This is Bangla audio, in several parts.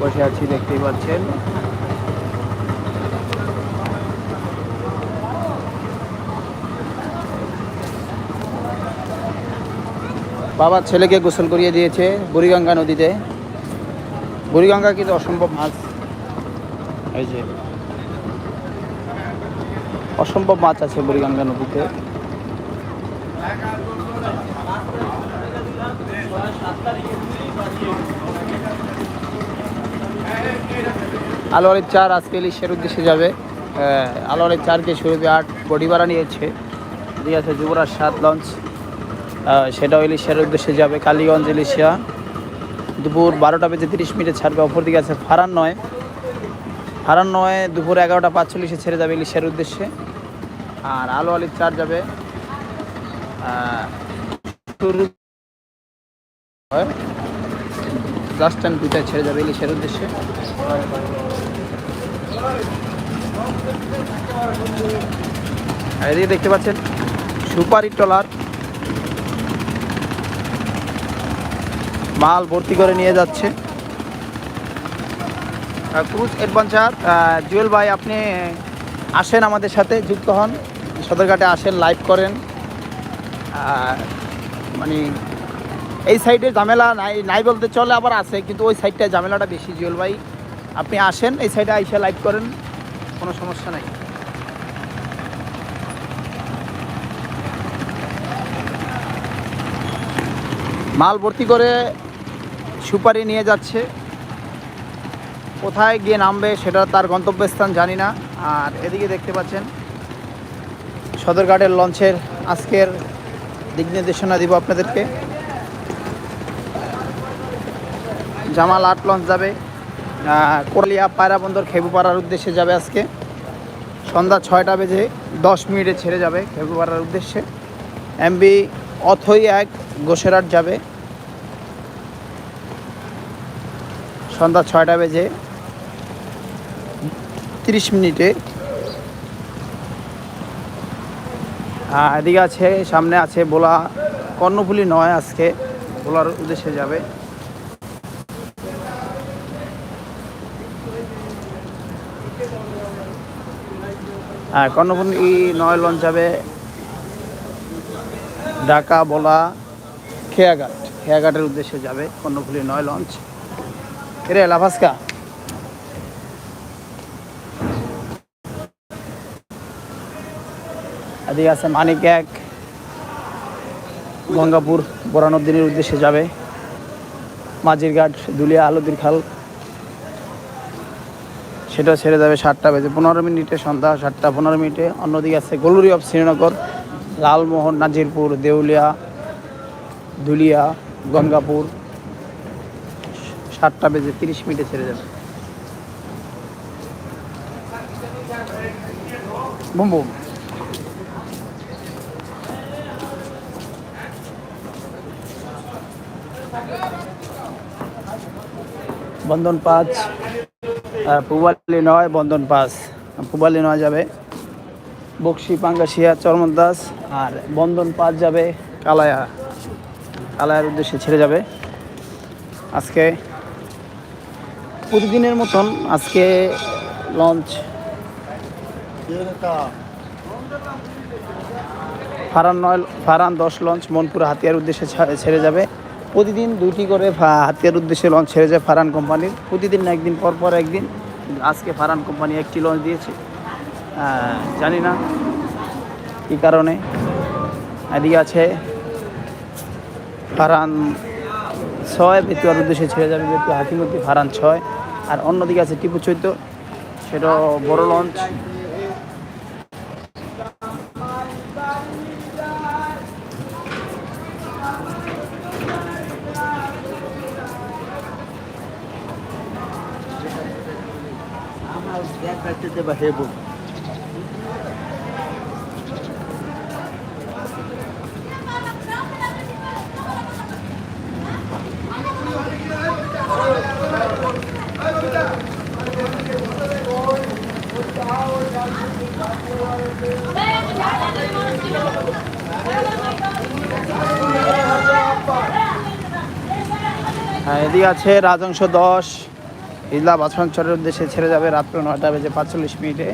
বসে আছি দেখতেই পাচ্ছেন। বাবা ছেলেকে গোসল করিয়ে দিয়েছে বুড়িগঙ্গা নদীতে। বুড়িগঙ্গা কিন্তু অসম্ভব মাছ। এই যে। অসম্ভব মাছ আছে বুড়িগঙ্গা নদীতে। আলোয়ারের চার আজকে ইলিশের উদ্দেশ্যে যাবে। আলোয়ারের চারকে সুরভি আট বডি ভাড়া নিয়েছে। ঠিক আছে যুবরাজ সাত লঞ্চ সেটাও ইলিশের উদ্দেশ্যে যাবে কালীগঞ্জ ইলিশিয়া দুপুর বারোটা বেজে তিরিশ মিনিটে ছাড়বে, অপরদিকে আছে ফারান নয়। ফারান নয়, দুপুর এগারোটা পাঁচচল্লিশে ছেড়ে যাবে ইলিশের উদ্দেশ্যে। আর আলো আলির চার যাবে লাস্ট টাইম দুটায় ছেড়ে যাবে ইলিশের উদ্দেশ্যে। এদিকে দেখতে পাচ্ছেন সুপারি ট্রলার মাল ভর্তি করে নিয়ে যাচ্ছে। ক্রুজ অ্যাডভেঞ্চার জুয়েল ভাই, আপনি আসেন আমাদের সাথে, যুক্ত হন। সদরঘাটে আসেন লাইভ করেন। মানে এই সাইডে ঝামেলা নাই নাই বলতে চলে আবার আছে, কিন্তু ওই সাইডটায় ঝামেলাটা বেশি, জুয়েল ভাই। আপনি আসেন, এই সাইডে আইসা লাইভ করেন, কোনো সমস্যা নাই। মাল ভর্তি করে সুপারি নিয়ে যাচ্ছে। কোথায় গিয়ে নামবে সেটা তার গন্তব্যস্থান জানি না। আর এদিকে দেখতে পাচ্ছেন, সদরঘাটের লঞ্চের আজকের দিক নির্দেশনা দিব আপনাদেরকে। জামাল আট লঞ্চ যাবে। কোরলিয়া পায়রা বন্দর খেপুপাড়ার উদ্দেশ্যে যাবে আজকে। সন্ধ্যা ছয়টা বেজে দশ মিনিটে ছেড়ে যাবে খেপুপাড়ার উদ্দেশ্যে। এমবি অথই এক গোসেরাট যাবে। সন্ধ্যা ছয়টা বেজে তিরিশ মিনিটে। এদিকে আছে, সামনে আছে বোলা, কর্ণফুলি নয় আজকে, বোলার উদ্দেশ্যে যাবে। হ্যাঁ কর্ণফুলি নয় লঞ্চ যাবে ঢাকা বলা খেয়াঘাট। খেয়াঘাটের উদ্দেশ্যে যাবে কর্ণফুলি নয় লঞ্চ এরে লাফাসকা? এদিকে আছে মানিক এক। গঙ্গাপুর বরানদ্দিনের উদ্দেশ্যে যাবে। মাঝিরঘাট দুলিয়া আলুদির খাল। সেটা ছেড়ে যাবে সাতটা বেজে। পনেরো মিনিটে সন্ধ্যা সাতটা, পনেরো মিনিটে। অন্যদিকে আছে গলুরি অফ শ্রীনগর, লালমোহন, নাজিরপুর, দেউলিয়া, দুলিয়া, গঙ্গাপুর। সাতটা বেজে তিরিশ মিনিটে ছেড়ে যাবে। Boom boom. বন্ধন পাঁচ। পুবালি নয় বন্ধন পাস। পুবালি নয় যাবে। বক্সি, পাঙ্গাসিয়া চরমদাস আর বন্ধন পাস যাবে কালায়া। কালায়ার উদ্দেশ্যে ছেড়ে যাবে। আজকে প্রতিদিনের মতন আজকে লঞ্চ ফারান নয়, ফারান দশ লঞ্চ মনপুর হাতিয়ার উদ্দেশ্যে ছেড়ে যাবে। প্রতিদিন দুইটি করে হাতিয়ার উদ্দেশ্যে লঞ্চ ছেড়ে যায় ফারান কোম্পানির। প্রতিদিন না একদিন, পর পর একদিন। আজকে ফারান কোম্পানি একটি লঞ্চ দিয়েছে। জানি না কী কারণে। এদিকে আছে ফারান ছয়, বেতুয়ার উদ্দেশ্যে ছেড়ে যাবে বেতু হাকিমতি ফারান ছয়। আর অন্যদিকে আছে টিপু চৈত্য। সেটা বড় লঞ্চ হ্যাঁ এদিকে আছে রাজংশ দশ। হিজলা বাছাঞ্চলের উদ্দেশ্যে ছেড়ে যাবে রাত্র নয়টা বেজে পাঁচচল্লিশ মিনিটে।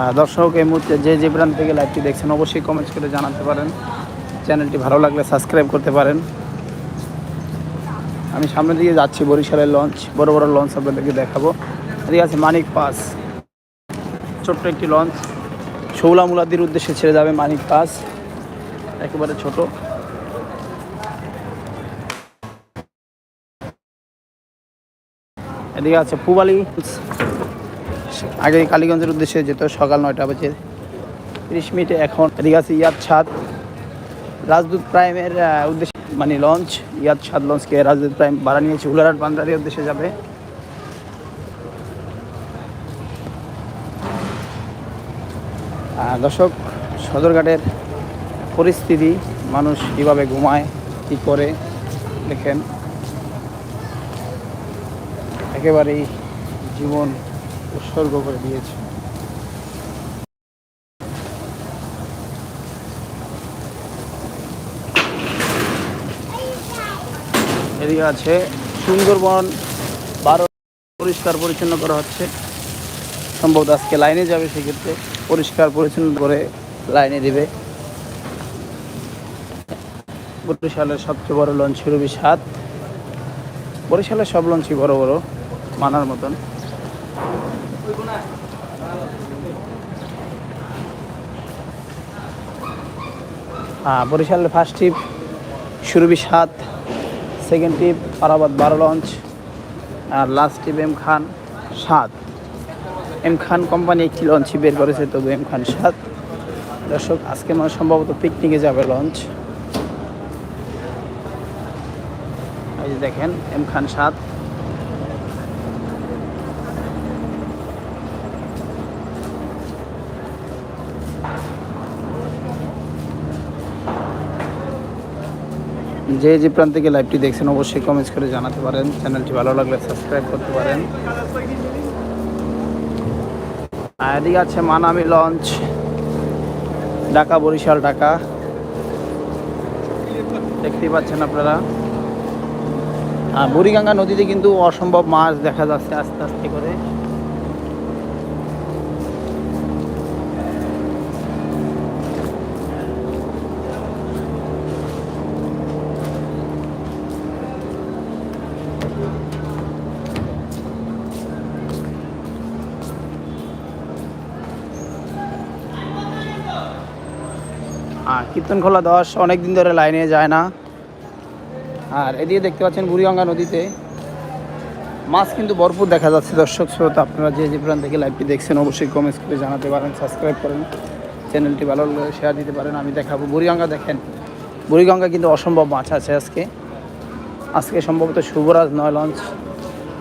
আর দর্শক, এই মুহূর্তে যে যে ব্রান্ড থেকে লাইভটি দেখছেন, অবশ্যই কমেন্টস করে জানাতে পারেন। চ্যানেলটি ভালো লাগলে সাবস্ক্রাইব করতে পারেন। আমি সামনে দিকে যাচ্ছি, বরিশালের লঞ্চ বড় বড় লঞ্চ আপনাদেরকে দেখাবো। এদিকে আছে মানিক পাস। ছোট্ট একটি লঞ্চ শৌলা মুলাদির উদ্দেশ্যে ছেড়ে যাবে মানিক পাস। একেবারে ছোট। এদিকে আছে পুবালি আগে কালীগঞ্জের উদ্দেশ্যে যেত, সকাল নয়টা বাজে। তিরিশ মিনিটে এখন এদিকে আছে ইয়াদ ছাদ। রাজদূত প্রাইমের উদ্দেশ্যে মানে লঞ্চ ইয়াদ ছাদ লঞ্চকে রাজদূত প্রাইম ভাড়া নিয়েছে। উলারহাট বান্দারের উদ্দেশ্যে যাবে। দর্শক, সদরঘাটের পরিস্থিতি, মানুষ কীভাবে ঘুমায়, কী করে, দেখেন। একেবারেই জীবন উৎসর্গ করে দিয়েছে। এদিকে আছে সুন্দরবন বারো পরিষ্কার পরিচ্ছন্ন করা হচ্ছে। সম্ভবত আজকে লাইনে যাবে, সেক্ষেত্রে পরিষ্কার পরিচ্ছন্ন করে লাইনে দিবে। বরিশালের সবচেয়ে বড় লঞ্চ রবি সাত বরিশালের সব লঞ্চই বড় বড়। মানার মতন। হ্যাঁ বরিশালের ফার্স্ট ট্রিপ সুরভি সাত। সেকেন্ড ট্রিপ পারাবাদ বারো লঞ্চ আর লাস্ট ট্রিপ এম খান সাত। এম খান কোম্পানি একটি লঞ্চই বের করেছে, তবু এম খান সাত। দর্শক, আজকে মানে সম্ভবত পিকনিকে যাবে লঞ্চ এই যে দেখেন, এম খান সাত। যে যে প্রান্ত থেকে লাইভটি দেখছেন, অবশ্যই কমেন্টস করে জানাতে পারেন। চ্যানেলটি ভালো লাগলে সাবস্ক্রাইব করতে পারেন। আর এদিকে আছে মানামি লঞ্চ, ঢাকা, বরিশাল, ঢাকা। দেখতেই পাচ্ছেন আপনারা। আর বুড়িগঙ্গা নদীতে কিন্তু অসম্ভব মাছ দেখা যাচ্ছে আস্তে আস্তে করে। আর কীর্তনখোলা দশ অনেক দিন ধরে লাইনে যায় না। আর এদিকে দেখতে পাচ্ছেন বুড়িগঙ্গা নদীতে। মাছ কিন্তু ভরপুর দেখা যাচ্ছে, দর্শক শ্রোতা, আপনারা যে যে প্রান্ত থেকে লাইভটি দেখছেন, অবশ্যই কমেন্টস করে জানাতে পারেন সাবস্ক্রাইব করেন। চ্যানেলটি ভালো শেয়ার দিতে পারেন, আমি দেখাবো। বুড়িগঙ্গা দেখেন, বুড়িগঙ্গা কিন্তু অসম্ভব মাছ আছে আজকে। আজকে সম্ভবত শুভরাজ নয় লঞ্চ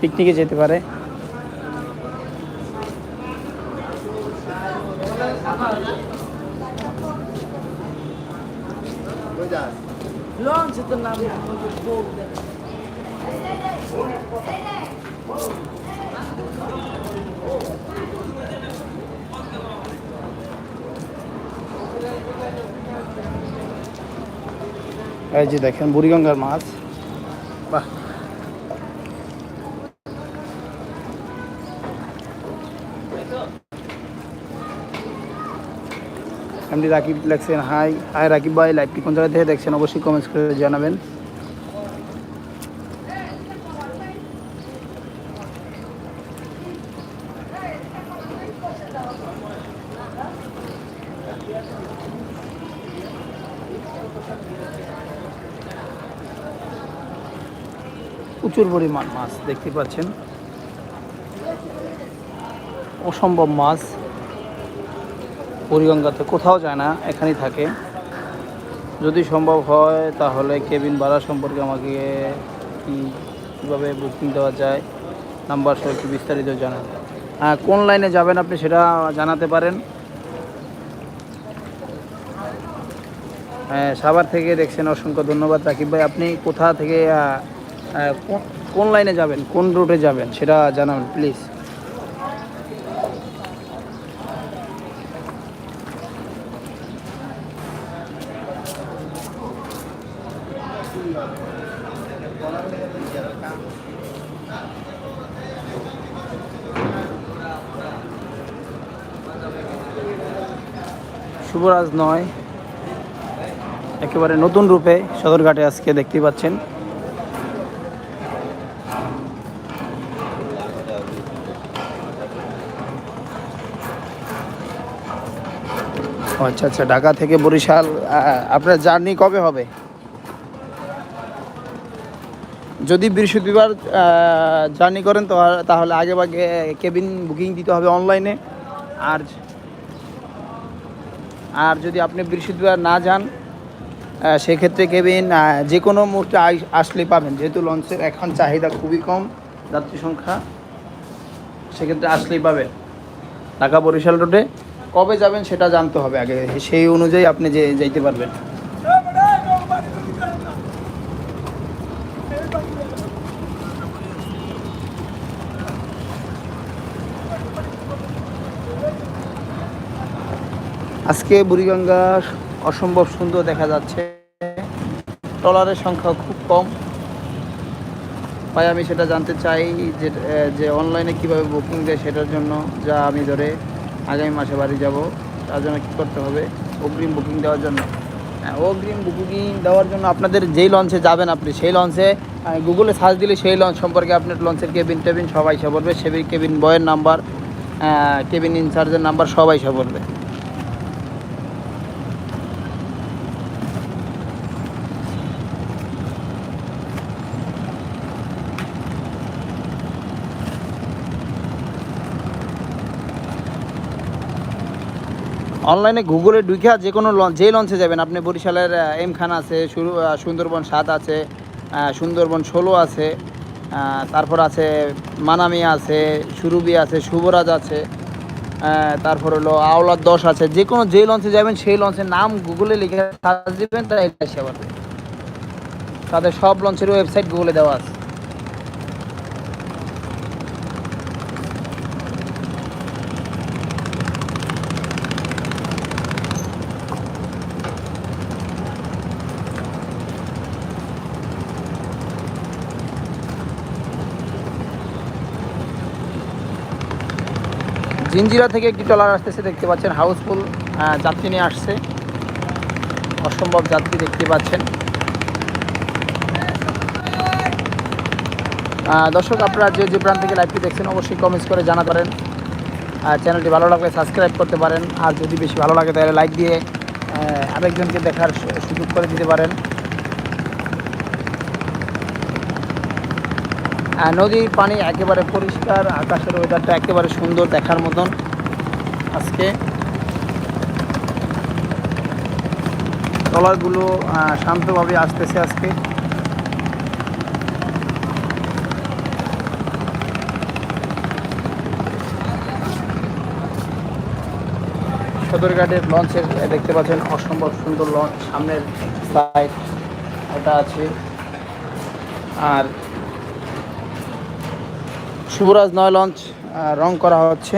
পিকনিকে যেতে পারে। এই যে দেখেন বুড়িগঙ্গার মাছ বাহ এমনি রাকিব লেখছেন হাই। হাই রাকিব ভাই লাইভটি কোন জায়গা থেকে দেখছেন অবশ্যই কমেন্টস করে জানাবেন। প্রচুর পরিমাণ মাছ দেখতে পাচ্ছেন। অসম্ভব মাছ। বুড়িগঙ্গাতে কোথাও যায় না, এখানেই থাকে। যদি সম্ভব হয়, তাহলে কেবিন ভাড়া সম্পর্কে আমাকে কীভাবে বুকিং দেওয়া যায় নাম্বার সহ একটু বিস্তারিত জানান। হ্যাঁ কোন লাইনে যাবেন আপনি সেটা জানাতে পারেন। হ্যাঁ সাভার থেকে দেখছেন, অসংখ্য ধন্যবাদ। রাকিব ভাই, আপনি কোথা থেকে কোন লাইনে যাবেন, কোন রুটে যাবেন, সেটা জানাবেন প্লিজ শুভরাজ নয়। একেবারে নতুন রূপে সদরঘাটে আজকে দেখতে পাচ্ছেন। আচ্ছা আচ্ছা ঢাকা থেকে বরিশাল আপনার জার্নি কবে হবে? যদি বৃহস্পতিবার জার্নি করেন তো, তাহলে আগে ভাগে কেবিন বুকিং দিতে হবে অনলাইনে। আর আর যদি আপনি বৃহস্পতিবার না যান সেক্ষেত্রে কেবিন যে কোনো মুহূর্তে আসলেই পাবেন। যেহেতু লঞ্চের এখন চাহিদা খুবই কম, যাত্রী সংখ্যা, সেক্ষেত্রে আসলেই পাবেন। ঢাকা বরিশাল রোডে কবে যাবেন সেটা জানতে হবে আগে। সেই অনুযায়ী আপনি যে যাইতে পারবেন। আজকে বুড়িগঙ্গা অসম্ভব সুন্দর দেখা যাচ্ছে। ট্রলারের সংখ্যা খুব কম। তাই আমি সেটা জানতে চাই যে যে অনলাইনে কীভাবে বুকিং দেয় সেটার জন্য যা আমি ধরে আগামী মাসে বাড়ি যাব তার জন্য কী করতে হবে? অগ্রিম বুকিং দেওয়ার জন্য। হ্যাঁ, অগ্রিম বুকিং দেওয়ার জন্য আপনাদের যেই লঞ্চে যাবেন আপনি সেই লঞ্চে গুগলে সার্চ দিলে সেই লঞ্চ সম্পর্কে আপনার লঞ্চের কেবিন টেবিন সবাই সে বলবে সেই কেবিন বয়ের নাম্বার কেবিন ইনচার্জের নাম্বার সবাই সে বলবে অনলাইনে গুগলে ঢুকে যে কোনো লঞ্চ যে লঞ্চে যাবেন। আপনি বরিশালের আহ, এম খান আছে সুন্দরবন সাত আছে সুন্দরবন ষোলো আছে তারপর আছে মানামি আছে সুরুবি আছে শুভরাজ আছে তারপর হলো আওলার দশ আছে। যে কোনো যে লঞ্চে যাবেন সেই লঞ্চের নাম গুগলে লিখে সার্চ দিবেন তারা এটা তাদের সব লঞ্চের ওয়েবসাইট গুগলে দেওয়া আছে। জিঞ্জিরা থেকে একটি ট্রলার আসতেছে, দেখতে পাচ্ছেন, হাউসফুল যাত্রী নিয়ে আসছে। অসম্ভব যাত্রী দেখতে পাচ্ছেন। দর্শক, আপনারা যে যে প্রান্ত থেকে লাইভটি দেখছেন, অবশ্যই কমেন্টস করে জানা পারেন। আর চ্যানেলটি ভালো লাগলে সাবস্ক্রাইব করতে পারেন। আর যদি বেশি ভালো লাগে, তাহলে লাইক দিয়ে আরেকজনকে দেখার সুযোগ করে দিতে পারেন। নদীর পানি একেবারে পরিষ্কার, আকাশের ওয়েদারটা একেবারে সুন্দর দেখার মতন আজকে। ট্রলারগুলো শান্তভাবে আসতেছে আজকে। সদরঘাটের লঞ্চের দেখতে পাচ্ছেন অসম্ভব সুন্দর লঞ্চ। সামনের সাইড ওটা আছে। আর শুভরাজ নয় লঞ্চ রং করা হচ্ছে।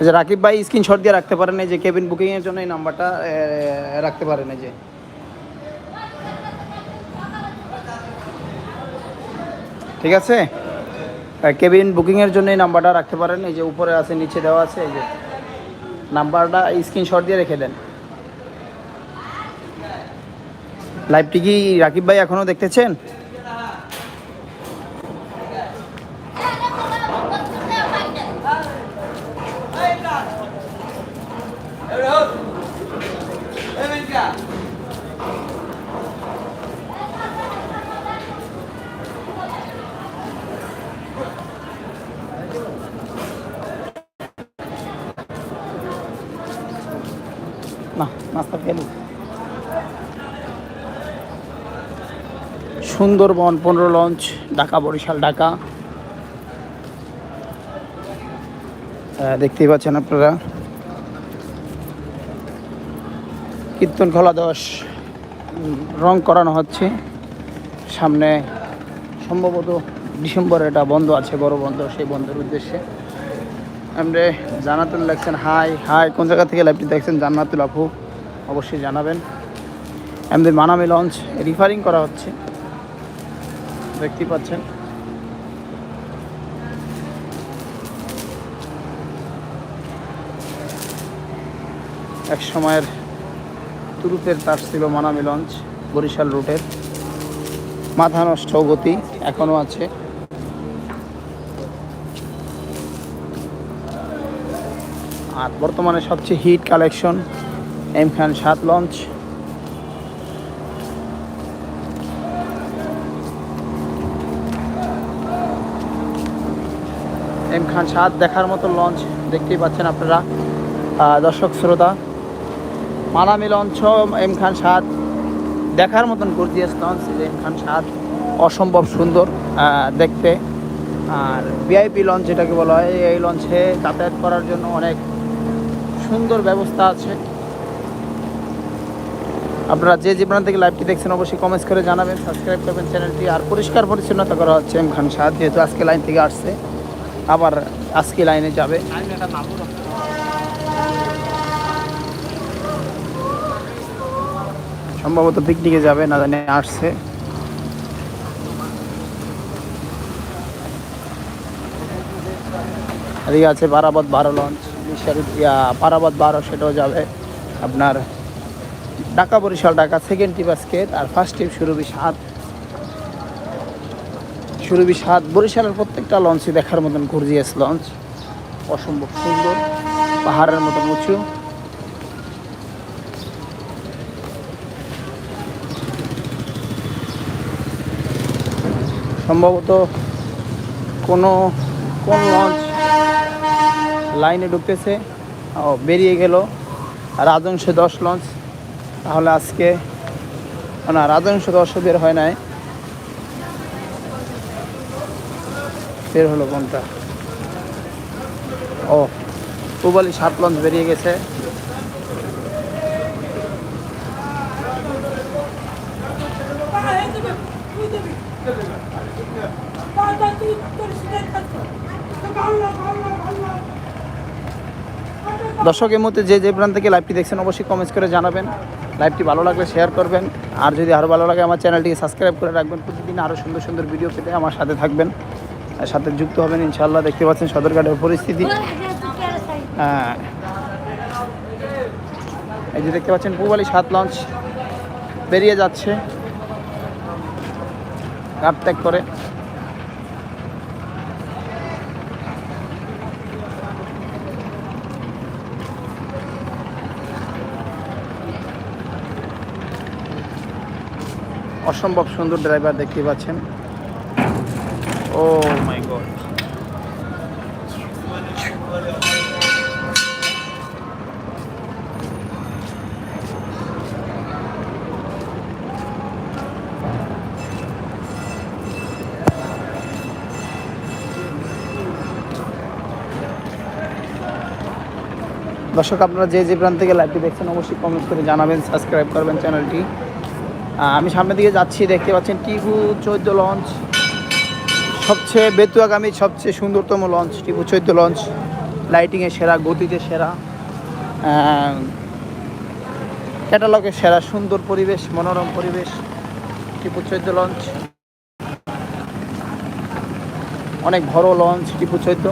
এই রাকিব ভাই স্ক্রিনশট দিয়ে রাখতে পারেন এই যে কেবিন বুকিংয়ের জন্য এই নাম্বারটা রাখতে পারেন এই যে। ঠিক আছে? কেবিন বুকিংয়ের জন্য এই নাম্বারটা রাখতে পারেন। এই যে উপরে আছে, নিচে দেওয়া আছে, এই যে নাম্বারটা স্ক্রিনশট দিয়ে রেখে দেন। লাইভটি কি রাকিব ভাই এখনও দেখতেছেন? না, নাস্তা সুন্দরবন, পনেরো লঞ্চ, ঢাকা, বরিশাল, ঢাকা। দেখতেই পাচ্ছেন আপনারা। কীর্তন খোলা দশ রং করানো হচ্ছে। সামনে সম্ভবত ডিসেম্বরে এটা বন্ধ আছে, বড় বন্ধ, সেই বন্ধের উদ্দেশ্যে। আমরা জানাতুল লাগছেন হাই হাই কোন জায়গা থেকে লাইভটি দেখছেন জান্নাতুল আপু, অবশ্যই জানাবেন। আমাদের মানামি লঞ্চ রিফারিং করা হচ্ছে। দেখতে পাচ্ছেন। এক সময়ের তুরুপের তার ছিল মানামি লঞ্চ বরিশাল রুটের। মাথা নষ্ট গতি এখনও আছে। আর বর্তমানে সবচেয়ে হিট কালেকশন এম খান সাত লঞ্চ। এম খান সাত দেখার মতো লঞ্চ দেখতেই পাচ্ছেন আপনারা। দর্শক, শ্রোতা মালামি লঞ্চ এম খান সাত দেখার মতন গর্জিয়াস লঞ্চ এম খান সাত অসম্ভব সুন্দর দেখতে। আর ভিআইপি লঞ্চ যেটাকে বলা হয়, এই লঞ্চে যাতায়াত করার জন্য অনেক সুন্দর ব্যবস্থা আছে। আপনারা যে যে প্রান্ত থেকে লাইভটি দেখছেন, অবশ্যই কমেন্টস করে জানাবেন সাবস্ক্রাইব করবেন চ্যানেলটি। আর পরিষ্কার পরিচ্ছন্নতা করা হচ্ছে এম খান সাদ যেহেতু আজকে লাইন থেকে আসছে, আবার আজকে লাইনে যাবে। সম্ভবত পিকনিকে যাবে, না জানি আসছে। আছে বারাবাদ বারো লঞ্চ পারাবাদ বারো, সেটাও যাবে। আপনার ঢাকা বরিশাল, ঢাকা সেকেন্ড টিপ আজকে আর ফার্স্ট টিপ সুরভি সাত সুরভি সাত বরিশালের প্রত্যেকটা লঞ্চই দেখার মতন গর্জিয়াস লঞ্চ অসম্ভব সুন্দর, পাহাড়ের মতন উঁচু। সম্ভবত কোনো, কোন লঞ্চ লাইনে ঢুকতেছে। ও, বেরিয়ে গেল। রাজংশ দশ লঞ্চ। তাহলে আজকে না রাজংশ দশ বের হয় নাই। বের হলো কোনটা ও পুবালি সাত লঞ্চ বেরিয়ে গেছে। দর্শক, এই মুহূর্তে যে যে প্রান্ত থেকে লাইভটি দেখছেন, অবশ্যই কমেন্টস করে জানাবেন। লাইভটি ভালো লাগলে শেয়ার করবেন। আর যদি আরও ভালো লাগে, আমার চ্যানেলটিকে সাবস্ক্রাইব করে রাখবেন। প্রতিদিন আরও সুন্দর সুন্দর ভিডিও পেতে আমার সাথে থাকবেন। আর সাথে যুক্ত হবেন ইনশাল্লাহ দেখতে পাচ্ছেন সদরঘাটের পরিস্থিতি। হ্যাঁ। এই যে দেখতে পাচ্ছেন, পুবালি সাত লঞ্চ বেরিয়ে যাচ্ছে। ঘাট ত্যাগ করে। অসম্ভব সুন্দর ড্রাইভার দেখতে পাচ্ছেন। Oh my god. দর্শক, আপনারা যে যে প্রান্ত থেকে লাইভটি দেখছেন, অবশ্যই কমেন্ট করে জানাবেন সাবস্ক্রাইব করবেন চ্যানেলটি। আমি সামনের দিকে যাচ্ছি, দেখতে পাচ্ছেন টিপু চৈদ্দ লঞ্চ। সবচেয়ে বেতুয়াগামী, সবচেয়ে সুন্দরতম লঞ্চ টিপু চৈদ্দ লঞ্চ। লাইটিংয়ে সেরা, গতিতে সেরা। ক্যাটালগে সেরা, সুন্দর পরিবেশ, মনোরম পরিবেশ টিপু চৈদ্দ লঞ্চ। অনেক বড় লঞ্চ টিপু চৈদ্দ